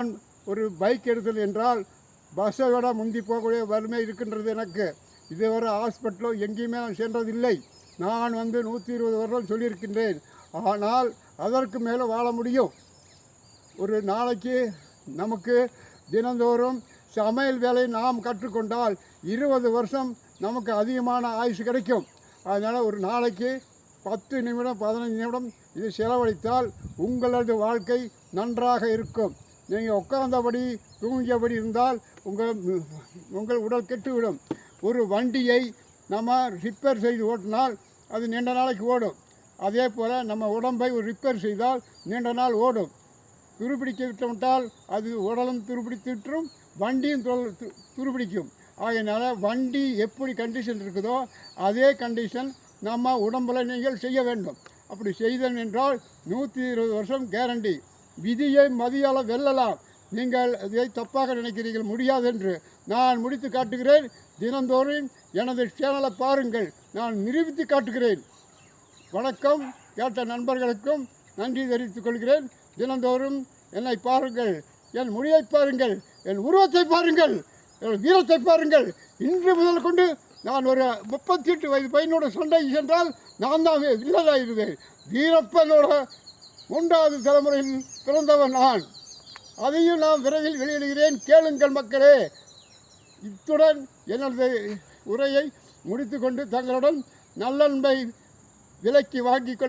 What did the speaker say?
நான் ஒரு பைக் எடுத்தது என்றால் பஸ்ஸை விட முந்தி போகக்கூடிய வறுமை இருக்கின்றது எனக்கு. இதுவரை ஹாஸ்பிட்டலோ எங்கேயுமே நான் சென்றதில்லை. நான் வந்து நூற்றி இருபது வருடம் சொல்லியிருக்கின்றேன். ஆனால் அதற்கு மேலே வாழ முடியும். ஒரு நாளைக்கு நமக்கு தினந்தோறும் சமையல் வேலை நாம் கற்றுக்கொண்டால் இருபது வருஷம் நமக்கு அதிகமான ஆயுசு கிடைக்கும். அதனால் ஒரு நாளைக்கு பத்து நிமிடம் பதினஞ்சு நிமிடம் இது செலவழித்தால் உங்களது வாழ்க்கை நன்றாக இருக்கும். நீங்கள் உட்கார்ந்தபடி தூங்கியபடி இருந்தால் உங்கள் உங்கள் உடல் கெட்டுவிடும். ஒரு வண்டியை நம்ம ரிப்பேர் செய்து ஓட்டினால் அது நீண்ட நாளைக்கு ஓடும். அதே போல் நம்ம உடம்பை ஒரு ரிப்பேர் செய்தால் நீண்ட நாள் ஓடும். துருப்பிடிக்க விட்டுவிட்டால் அது உடலும் துருப்பிடித்து விட்டுரும் வண்டியும் துருப்பிடிக்கும். ஆகையினால் வண்டி எப்படி கண்டிஷன் இருக்குதோ அதே கண்டிஷன் நம்ம உடம்பில் நீங்கள் செய்ய வேண்டும். அப்படி செய்தன் என்றால் நூற்றி இருபது வருஷம் கேரண்டி விதியை மதியால வெல்லலாம். நீங்கள் இதை தப்பாக நினைக்கிறீர்கள் முடியாது என்று நான் முடித்து காட்டுகிறேன். தினந்தோறும் எனது சேனலை பாருங்கள். நான் நிரூபித்து காட்டுகிறேன். வணக்கம். கேட்ட நண்பர்களுக்கும் நன்றி தெரிவித்துக் கொள்கிறேன். தினந்தோறும் என்னை பாருங்கள். என் முடியை பாருங்கள். என் உருவத்தை பாருங்கள். என் வீரத்தை பாருங்கள். இன்று முதல் கொண்டு நான் ஒரு முப்பத்தி எட்டு வயது பையனோட சண்டைக்கு சென்றால் நான் தான் இல்லதாயிருவேன் வீரப்பனோட மூன்றாவது தலைமுறையில் பிறந்தவன் நான். அதையும் நான் விரைவில் வெளியிடுகிறேன். கேளுங்கள் மக்களே. இத்துடன் எனது உரையை முடித்துக்கொண்டு தங்களுடன் நல்லன்பை விலக்கி வாங்கிக் கொள்